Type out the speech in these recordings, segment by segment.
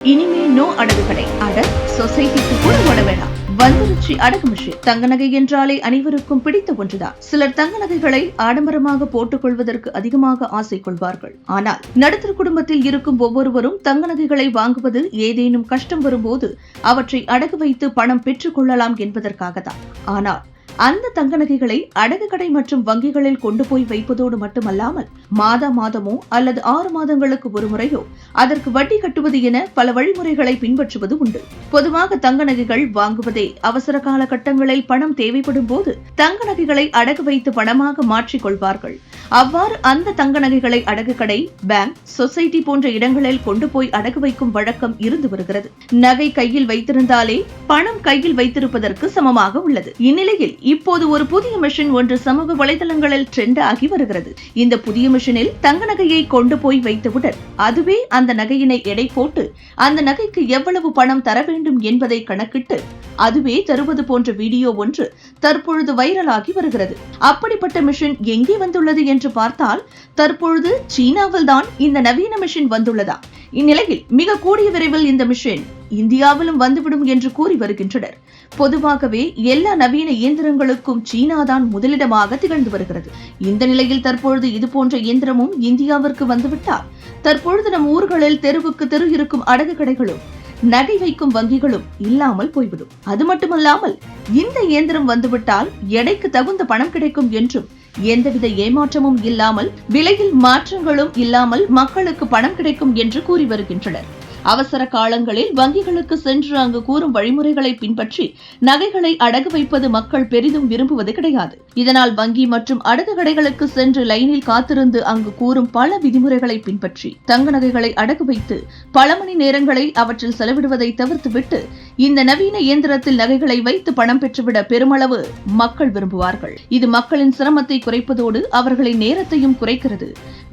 இனிமே நோ அடகுகளை அட சொசைட்டிக்கு கூட ஓட வேணாம். வந்துருச்சி அடகு மிஷின் தங்க நகை என்றாலே அனைவருக்கும் பிடித்த ஒன்றுதான் சிலர் தங்க நகைகளை ஆடம்பரமாக போட்டுக் கொள்வதற்கு அதிகமாக ஆசை கொள்வார்கள். ஆனால் நடுத்தர குடும்பத்தில் இருக்கும் ஒவ்வொருவரும் தங்க நகைகளை வாங்குவது ஏதேனும் கஷ்டம் வரும்போது அவற்றை அடகு வைத்து பணம் பெற்றுக் கொள்ளலாம் என்பதற்காக தான் ஆனால் அந்த தங்க நகைகளை அடகு கடை மற்றும் வங்கிகளில் கொண்டு போய் வைப்பதோடு மட்டுமல்லாமல் மாதா மாதமோ அல்லது ஆறு மாதங்களுக்கு ஒரு முறையோ அதற்கு வட்டி கட்டுவது என பல வழிமுறைகளை பின்பற்றுவது உண்டு. பொதுவாக தங்க நகைகள் வாங்குவதே அவசர கால கட்டங்களில் பணம் தேவைப்படும் போது தங்க நகைகளை அடகு வைத்து பணமாக மாற்றிக் கொள்வார்கள். அவ்வாறு அந்த தங்க நகைகளை அடகு கடை பேங்க் சொசைட்டி போன்ற இடங்களில் கொண்டு போய் அடகு வைக்கும் வழக்கம் இருந்து வருகிறது. நகை கையில் வைத்திருந்தாலே பணம் கையில் வைத்திருப்பதற்கு சமமாக உள்ளது. இந்நிலையில் இப்போது ஒரு புதிய மிஷின் ஒன்று சமூக வலைதளங்களில் ட்ரெண்ட் ஆகி வருகிறது. இந்த புதிய மிஷினில் தங்க நகையை கொண்டு போய் வைத்தவுடன் அதுவே அந்த நகையினை எடை போட்டு அந்த நகைக்கு எவ்வளவு பணம் தர வேண்டும் என்பதை கணக்கிட்டு அதுவே தருவது போன்ற வீடியோ ஒன்று தற்பொழுது வைரலாகி வருகிறது. அப்படிப்பட்ட மிஷின் எங்கே வந்துள்ளது என்று பார்த்தால் தற்பொழுது சீனாவில் தான் இந்த நவீன மிஷின் வந்துள்ளதா? இந்நிலையில் மிக கூடிய விரைவில் இந்த மிஷின் இந்தியாவிலும் வந்துவிடும் என்று கூறி வருகின்றனர். பொதுவாகவே எல்லா நவீன இயந்திரங்களுக்கும் சீனாதான் முதலிடமாக திகழ்ந்து வருகிறது. இந்த நிலையில் தற்பொழுது இதுபோன்ற இயந்திரமும் இந்தியாவிற்கு வந்துவிட்டால் தற்பொழுது நம் ஊர்களில் தெருவுக்கு தெரு இருக்கும் அடகு கடைகளும் நகை வைக்கும் வங்கிகளும் இல்லாமல் போய்விடும். அது மட்டுமல்லாமல் இந்த இயந்திரம் வந்துவிட்டால் எடைக்கு தகுந்த பணம் கிடைக்கும் என்றும் எந்தவித ஏமாற்றமும் இல்லாமல் விலையில் மாற்றங்களும் இல்லாமல் மக்களுக்கு பணம் கிடைக்கும் என்று கூறி வருகின்றனர். அவசர காலங்களில் வங்கிகளுக்கு சென்று அங்கு கூறும் வழிமுறைகளை பின்பற்றி நகைகளை அடகு வைப்பது மக்கள் பெரிதும் விரும்புவது கிடையாது. இதனால் வங்கி மற்றும் அடகு கடைகளுக்கு சென்று லைனில் காத்திருந்து அங்கு கூறும் பல விதிமுறைகளை பின்பற்றி தங்க நகைகளை அடகு வைத்து பல மணி நேரங்களை அவற்றில் செலவிடுவதை தவிர்த்துவிட்டு இந்த நவீன இயந்திரத்தில் நகைகளை வைத்து பணம் பெற்றுவிட பெருமளவு மக்கள் விரும்புவார்கள். இது மக்களின் சிரமத்தை குறைப்பதோடு அவர்களின் நேரத்தையும் குறைக்கிறது.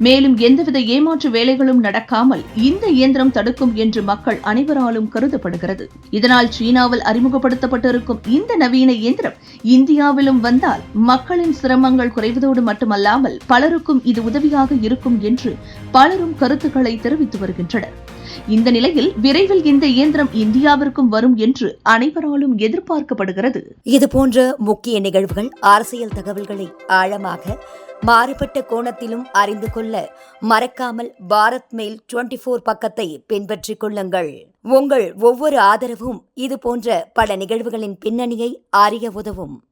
மேலும் எந்தவித ஏமாற்று வேலைகளும் நடக்காமல் இந்த இயந்திரம் தடுக்கும் என்று மக்கள் அனைவராலும் கருதப்படுகிறது. இதனால் சீனாவில் அறிமுகப்படுத்தப்பட்டிருக்கும் இந்த நவீன இயந்திரம் இந்தியாவிலும் வந்தால் மக்களின் சிரமங்கள் குறைவதோடு மட்டுமல்லாமல் பலருக்கும் இது உதவியாக இருக்கும் என்று பலரும் கருத்துக்களை தெரிவித்து வருகின்றனர். இந்த நிலையில் விரைவில் இந்த இயந்திரம் இந்தியாவிற்கும் வரும் என்று அனைவராலும் எதிர்பார்க்கப்படுகிறது. இது போன்ற முக்கிய நிகழ்வுகள் அரசியல் தகவல்களை ஆழமாக மாறுபட்ட கோணத்திலும் அறிந்து கொள்ள மறக்காமல் பாரத் மெயில் டுவெண்டி ஃபோர் பக்கத்தை பின்பற்றிக் கொள்ளுங்கள். உங்கள் ஒவ்வொரு ஆதரவும் இது போன்ற பல நிகழ்வுகளின் பின்னணியை அறிய உதவும்.